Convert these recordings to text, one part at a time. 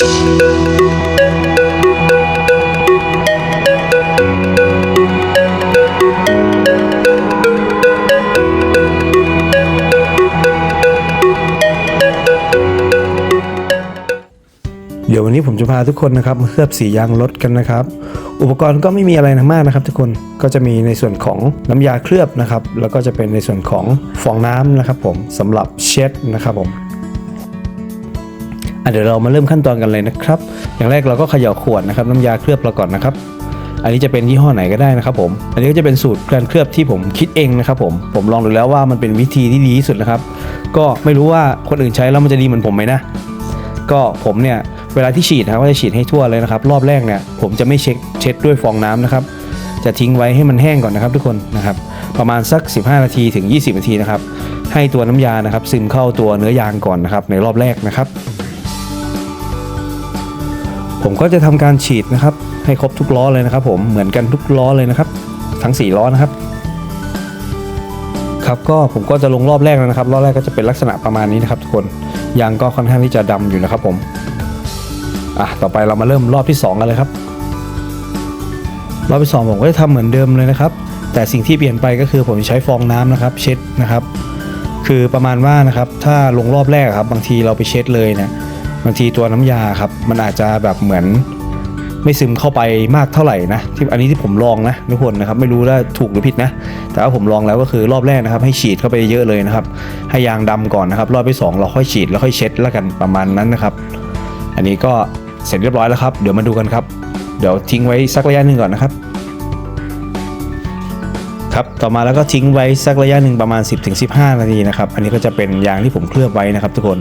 เดี๋ยววันนี้ผมจะพาทุกคนนะครับมาเคลือบสียางรถกันนะครับ อุปกรณ์ก็ไม่มีอะไรมากนะครับ ทุกคนก็จะมีในส่วนของน้ำยาเคลือบนะครับ แล้วก็จะเป็นในส่วนของฟองน้ำนะครับ ผมสำหรับเช็ดนะครับผม เดี๋ยวเรามาเริ่มขั้นตอนกันเลยนะครับ อย่างแรกเราก็เขย่าขวดนะครับ น้ำยาเคลือบเราก่อนนะครับ อันนี้จะเป็นยี่ห้อไหนก็ได้นะครับผม อันนี้ก็จะเป็นสูตรการเคลือบที่ผมคิดเองนะครับผม ผมลองดูแล้วว่ามันเป็นวิธีที่ดีที่สุดนะครับ ก็ไม่รู้ว่าคนอื่นใช้แล้วมันจะดีเหมือนผมไหมนะ ก็ผมเนี่ยเวลาที่ฉีดนะครับก็จะฉีดให้ทั่วเลยนะครับ รอบแรกเนี่ยผมจะไม่เช็คเช็ดด้วยฟองน้ำนะครับ จะทิ้งไว้ให้มันแห้งก่อนนะครับ ทุกคนนะครับ ประมาณสัก 15 นาทีถึง 20 นาทีนะครับ ให้ตัวน้ำยานะครับซึมเข้าตัวเนื้อยางก่อนนะครับในรอบแรกนะครับ ผมก็จะทำการฉีดนะครับ ให้ครบทุกล้อเลยนะครับ ผมเหมือนกันทุกล้อเลยนะครับ ทั้ง 4 ล้อนะครับ ครับก็ผมก็จะลงรอบแรกแล้วนะครับ รอบแรกก็จะเป็นลักษณะประมาณนี้นะครับ ทุกคนยางก็ค่อนข้างที่จะดำอยู่นะครับ ผมอะต่อไปเรามาเริ่มรอบที่ 2 กันเลยครับ รอบที่สองผมก็จะทำเหมือนเดิมเลยนะครับ แต่สิ่งที่เปลี่ยนไปก็คือผมใช้ฟองน้ำนะครับ เช็ดนะครับ คือประมาณว่านะครับ ถ้าลงรอบแรกครับ บางทีเราไปเช็ดเลยเนี่ย บางทีตัวน้ำยาครับมันอาจจะแบบเหมือนไม่ซึมเข้าไปมากเท่าไหร่นะที่อันนี้ที่ผมลองนะทุกคนนะครับไม่รู้ว่าถูกหรือผิดนะ แต่ว่าผมลองแล้วก็คือรอบแรกนะครับ ให้ฉีดเข้าไปเยอะเลยนะครับ ให้ยางดำก่อนนะครับ รอบที่สองเราค่อยฉีดแล้วค่อยเช็ดแล้วกันประมาณนั้นนะครับ อันนี้ก็เสร็จเรียบร้อยแล้วครับ เดี๋ยวมาดูกันครับ เดี๋ยวทิ้งไว้สักระยะหนึ่งก่อนนะครับครับต่อมาแล้วก็ทิ้งไว้สักระยะหนึ่งประมาณ 10-15 นาทีนะครับอันนี้ก็จะเป็นยางที่ผมเคลือบไว้นะครับ ทุกคน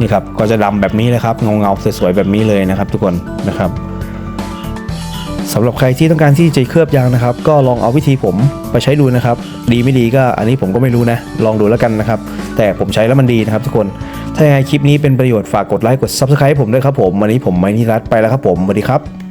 นี่ครับก็จะดำแบบนี้เลยครับเงาเงาสวยๆแบบนี้เลยนะครับ ทุกคนนะครับสำหรับใครที่ต้องการที่จะเคลือบยางนะครับ ก็ลองเอาวิธีผมไปใช้ดูนะครับ ดีไม่ดีก็อันนี้ผมก็ไม่รู้นะ ลองดูแล้วกันนะครับ แต่ผมใช้แล้วมันดีนะครับทุกคน ถ้ายังไงคลิปนี้เป็นประโยชน์ฝากกดไลค์กด Subscribe ผมด้วยครับผมวันนี้ผมไมนิรัตไปแล้วครับผมสวัสดีครับ